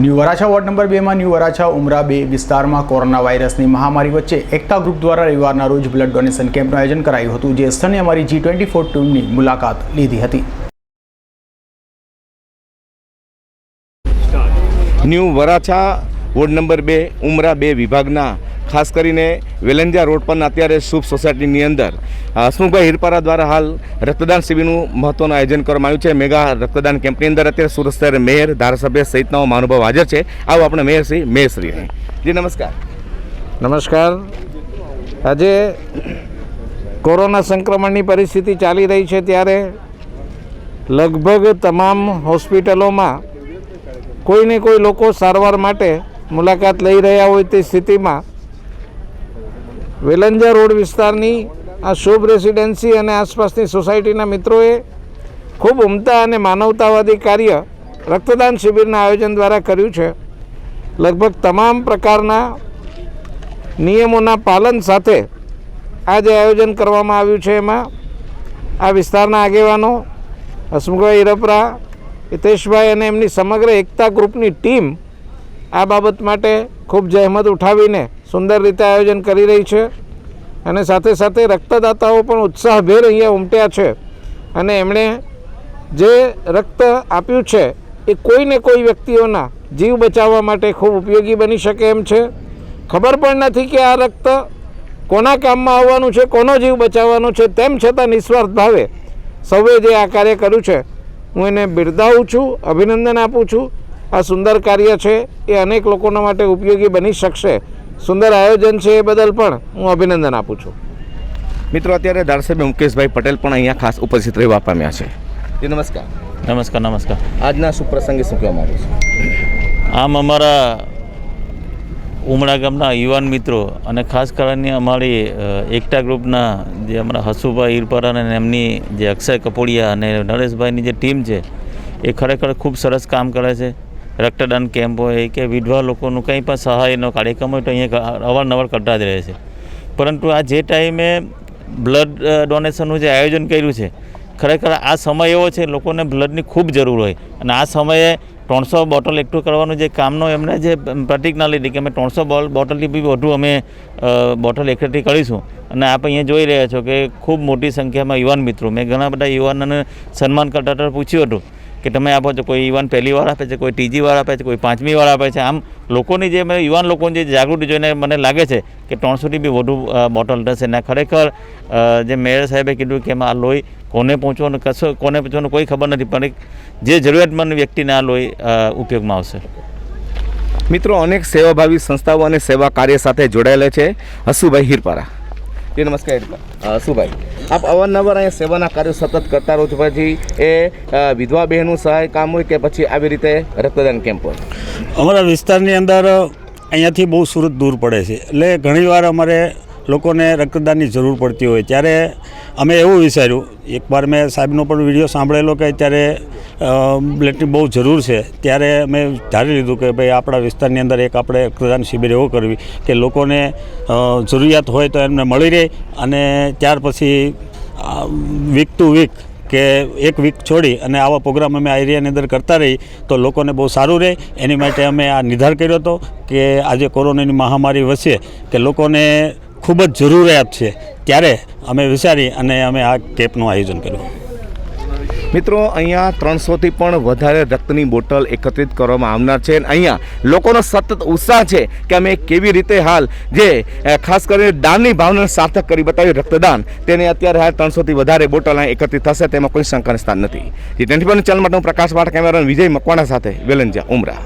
New Varachha ward number બેમાં new Varachha Umra બે વિસ્તારમાં કોરોના વાયરસની મહામારી વચ્ચે એકતા ગ્રુપ દ્વારા રવિવારના રોજ બ્લડ ડોનેશન કેમ્પનું આયોજન કરાયું હતું, જે સ્થળે અમારી જી ટ્વેન્ટી ફોર ટીમની મુલાકાત લીધી હતી. ન્યૂ વરાછા વોર્ડ નંબર બે, ઉમરા બે વિભાગના ખાસ કરીને વેલંજા રોડ પરના અત્યારે શુભ સોસાયટીની અંદર હસમુખભાઈ હિરપારા દ્વારા હાલ રક્તદાન શિબિરનું મહત્વનું આયોજન કરવામાં આવ્યું છે. મેગા રક્તદાન કેમ્પની અંદર અત્યારે સુરત શહેર મેયર, ધારાસભ્ય સહિતના મહાનુભાવ હાજર છે. આવો આપણે મેયરશ્રી મેયરશ્રી જી, નમસ્કાર. નમસ્કાર. આજે કોરોના સંક્રમણની પરિસ્થિતિ ચાલી રહી છે ત્યારે લગભગ તમામ હોસ્પિટલોમાં કોઈને કોઈ લોકો સારવાર માટે મુલાકાત લઈ રહ્યા હોય તે સ્થિતિમાં વેલંજા રોડ વિસ્તારની આ શુભ રેસિડેન્સી અને આસપાસની સોસાયટીના મિત્રોએ ખૂબ ઉમદા અને માનવતાવાદી કાર્ય રક્તદાન શિબિરના આયોજન દ્વારા કર્યું છે. લગભગ તમામ પ્રકારના નિયમોના પાલન સાથે આ જે આયોજન કરવામાં આવ્યું છે એમાં આ વિસ્તારના આગેવાનો હસમુખભાઈ ઇરપરા હિતેશભાઈ અને એમની સમગ્ર એકતા ગ્રુપની ટીમ આ બાબત માટે ખૂબ જહેમત ઉઠાવીને સુંદર રીતે આયોજન કરી રહી છે. અને સાથે સાથે રક્તદાતાઓ પણ ઉત્સાહભેર અહીંયા ઉમટ્યા છે. અને એમણે જે રક્ત આપ્યું છે, એ કોઈને કોઈ વ્યક્તિઓના જીવ બચાવવા માટે ખૂબ ઉપયોગી બની શકે એમ છે. ખબર પણ નથી કે આ રક્ત કોના કામમાં આવવાનું છે, કોનો જીવ બચાવવાનો છે, તેમ છતાં નિસ્વાર્થ ભાવે સૌએ જે આ કાર્ય કર્યું છે, હું એને બિરદાવું છું, અભિનંદન આપું છું. આ સુંદર કાર્ય છે, એ અનેક લોકોના માટે ઉપયોગી બની શકશે. સુંદર આયોજન છે એ બદલ પણ હું અભિનંદન આપું છું. મિત્રો અત્યારે ધારાસભ્ય મુકેશભાઈ પટેલ પણ અહીંયા ખાસ ઉપસ્થિત રહેવા પામ્યા છે. જી નમસ્કાર. નમસ્કાર નમસ્કાર. આજના સુપ્રસંગે શું કહેવા માંગુ છું? આમ અમારા ઉમરા ગામના યુવાન મિત્રો અને ખાસ કરીને અમારી એકતા ગ્રુપના જે અમારા હસુભાઈ ઈરપરા અને એમની જે અક્ષય કપોડિયા અને નરેશભાઈની જે ટીમ છે એ ખરેખર ખૂબ સરસ કામ કરે છે. રક્તદાન કેમ્પ હોય કે વિધવા લોકોનું કંઈ પણ સહાયનો કાર્યક્રમ હોય તો અહીંયા અવારનવાર કરતા જ રહે છે. પરંતુ આ જે ટાઈમે બ્લડ ડોનેશનનું જે આયોજન કર્યું છે, ખરેખર આ સમય એવો છે, લોકોને બ્લડની ખૂબ જરૂર હોય. અને આ સમયે ત્રણસો બોટલ એકઠું કરવાનું જે કામનો એમને જે પ્રતિજ્ઞા લીધી કે અમે ત્રણસો બોટલથી બી વધુ અમે બોટલ એકઠી કરીશું. અને આપ અહીંયા જોઈ રહ્યા છો કે ખૂબ મોટી સંખ્યામાં યુવાન મિત્રો. મેં ઘણા બધા યુવાનોને સન્માન કરતા પૂછ્યું હતું કે તમે આપો છો, કોઈ યુવાન પહેલી આપે છે, કોઈ ત્રીજી વાર આપે છે, કોઈ પાંચમી વાર આપે છે. આમ લોકોની જે યુવાન લોકોની જે જાગૃતિ જોઈને મને લાગે છે કે ત્રણસોથી બી વધુ બોટલ થશે ને ખરેખર જે મેયર સાહેબે કીધું કે એમાં આ લોહી કોને પહોંચવાનું, કશો, કોને પહોંચવાનું કોઈ ખબર નથી, પણ જે જરૂરિયાતમંદ વ્યક્તિને આ લોહી ઉપયોગમાં આવશે. મિત્રો, અનેક સેવાભાવી સંસ્થાઓ અને સેવા કાર્ય સાથે જોડાયેલા છે હસુભાઈ હિરપારા. જી નમસ્કાર. સુભાઈ. આપ અવારનવાર અહીંયા સેવાના કાર્યો સતત કરતા રહો છો પછી એ વિધવા બહેનનું સહાય કામ હોય કે પછી આવી રીતે રક્તદાન કેમ્પ હોય? અમારા વિસ્તારની અંદર અહીંયાથી બહુ સુરત દૂર પડે છે. એટલે ઘણીવાર અમારે લોકોને રક્તદાનની જરૂર પડતી હોય. ત્યારે અમે એવું વિચાર્યું, એકવાર મેં સાહેબનો પણ વીડિયો સાંભળેલો કે અત્યારે બ્લડની બહુ જરૂર છે. ત્યારે મેં ધારી લીધું કે ભાઈ આપણા વિસ્તારની અંદર એક આપણે રક્તદાન શિબિર એવો કરવી કે લોકોને જરૂરિયાત હોય તો એમને મળી રહે અને ત્યાર પછી વીક ટુ વીક કે એક વીક છોડી અને આવા પ્રોગ્રામ અમે આ એરિયાની અંદર કરતા રહી તો લોકોને બહુ સારું રહે. એની માટે અમે આ નિર્ધાર કર્યો હતો કે આજે કોરોનાની મહામારી વચ્ચે કે લોકોને ખૂબ જ જરૂરિયાત છે. ત્યારે અમે વિચારી અને અમે આ કેમ્પનું આયોજન કર્યું. મિત્રો, અહીંયા ત્રણસોથી પણ વધારે રક્તની બોટલ એકત્રિત કરવામાં આવનાર છે અને અહીંયા લોકોનો સતત ઉત્સાહ છે કે અમે કેવી રીતે હાલ જે ખાસ કરીને દાનની ભાવનાને સાર્થક કરી બતાવ્યું રક્તદાન, તેને અત્યારે હાલ ત્રણસોથી વધારે બોટલ અહીં એકત્રિત થશે, તેમાં કોઈ શંકાનું સ્થાન નથી. જે ટ્વેન્ટી ચેનલ માટે હું પ્રકાશ વાટ કેમેરા વિજય મકવાણા સાથે વેલંજા ઉમરા.